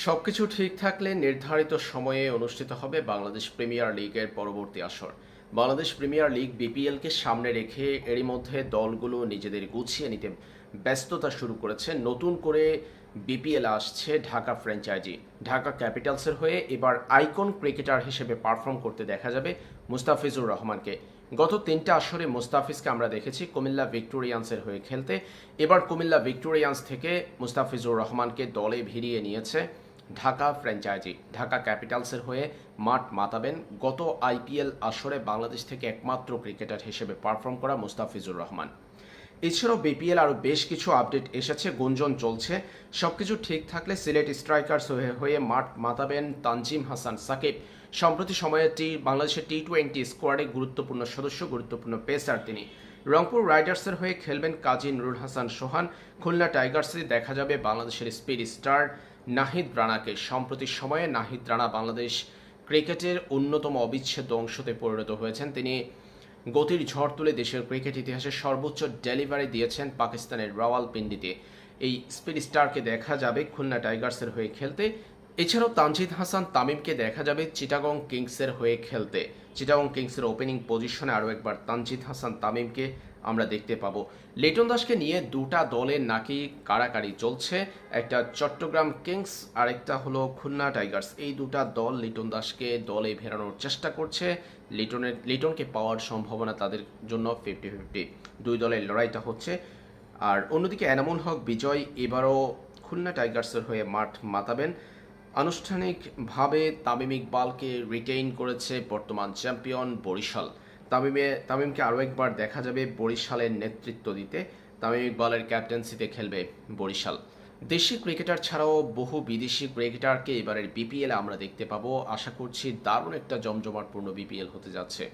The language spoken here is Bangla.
সবকিছু ঠিক থাকলে নির্ধারিত সময়ে অনুষ্ঠিত হবে বাংলাদেশ প্রিমিয়ার লিগের পরবর্তী আসর। বাংলাদেশ প্রিমিয়ার লিগ বিপিএলকে সামনে রেখে এরই মধ্যে দলগুলো নিজেদের গুছিয়ে নিতে ব্যস্ততা শুরু করেছে। নতুন করে বিপিএল আসছে ঢাকা ফ্র্যাঞ্চাইজি। ঢাকা ক্যাপিটালসের হয়ে এবার আইকন ক্রিকেটার হিসেবে পারফর্ম করতে দেখা যাবে মুস্তাফিজুর রহমানকে। গত তিনটা আসরে মুস্তাফিজকে আমরা দেখেছি কুমিল্লা ভিক্টোরিয়ান্সের হয়ে খেলতে। এবার কুমিল্লা ভিক্টোরিয়ান্স থেকে মুস্তাফিজুর রহমানকে দলে ভিড়িয়ে নিয়েছে ঢাকা ফ্র্যাঞ্চাইজি, ঢাকা ক্যাপিটালসের হয়ে মাঠ মাতাবেন। গত আইপিএল আসরে বাংলাদেশ থেকে একমাত্র ক্রিকেটার হিসেবে পারফর্ম করা মুস্তাফিজুর রহমান। এছাড়াও বিপিএল আরও বেশ কিছু আপডেট এসেছে, গুঞ্জন চলছে। সবকিছু ঠিক থাকলে সিলেট স্ট্রাইকার্স হয়ে হয়ে মাঠ মাতাবেন তানজিম হাসান সাকিব। সম্প্রতি সময়ে টি, বাংলাদেশের টি টোয়েন্টি স্কোয়াডে গুরুত্বপূর্ণ সদস্য, গুরুত্বপূর্ণ পেসার তিনি। রংপুর রাইডার্সের হয়ে খেলবেন কাজী নুরুল হাসান সোহান। খুলনা টাইগার্সে দেখা যাবে বাংলাদেশের স্পিড স্টার নাহিদ রানাকে। সম্প্রতি সময়ে নাহিদ রানা বাংলাদেশ ক্রিকেটের অন্যতম অবিচ্ছেদ্য অংশতে পরিণত হয়েছেন। তিনি গতির ঝড় তুলে দেশের ক্রিকেট ইতিহাসে সর্বোচ্চ ডেলিভারি দিয়েছেন পাকিস্তানের রাওয়ালপিন্ডিতে। এই স্পিড স্টারকে দেখা যাবে খুলনা টাইগার্সের হয়ে খেলতে। এছাড়াও তানজিদ হাসান তামিমকে দেখা যাবে চিটাগং কিংসের হয়ে খেলতে। চিটাগং কিংসের ওপেনিং পজিশনে আরও একবার তানজিদ হাসান তামিমকে আমরা দেখতে পাবো। লিটন দাসকে নিয়ে দুটা দলের নাকি কাড়াকাড়ি চলছে। একটা চট্টগ্রাম কিংস আর একটা হলো খুলনা টাইগার্স। এই দুটা দল লিটন দাসকে দলে ফেরানোর চেষ্টা করছে। লিটনের, লিটনকে পাওয়ার সম্ভাবনা তাদের জন্য ফিফটি ফিফটি দুই দলের লড়াইটা হচ্ছে। আর অন্যদিকে এনামুল হক, বিজয় এবারও খুলনা টাইগার্সের হয়ে মাঠ মাতাবেন। আনুষ্ঠানিকভাবে তামিম ইকবালকে রিটেইন করেছে বর্তমান চ্যাম্পিয়ন বরিশাল। তামিমে, তামিমকে আরও একবার দেখা যাবে বরিশালের নেতৃত্ব দিতে। তামিম ইকবালের ক্যাপ্টেন্সিতে খেলবে বরিশাল। দেশি ক্রিকেটার ছাড়াও বহু বিদেশি ক্রিকেটারকে এবারের বিপিএলে আমরা দেখতে পাবো। আশা করছি দারুণ একটা জমজমাটপূর্ণ বিপিএল হতে যাচ্ছে।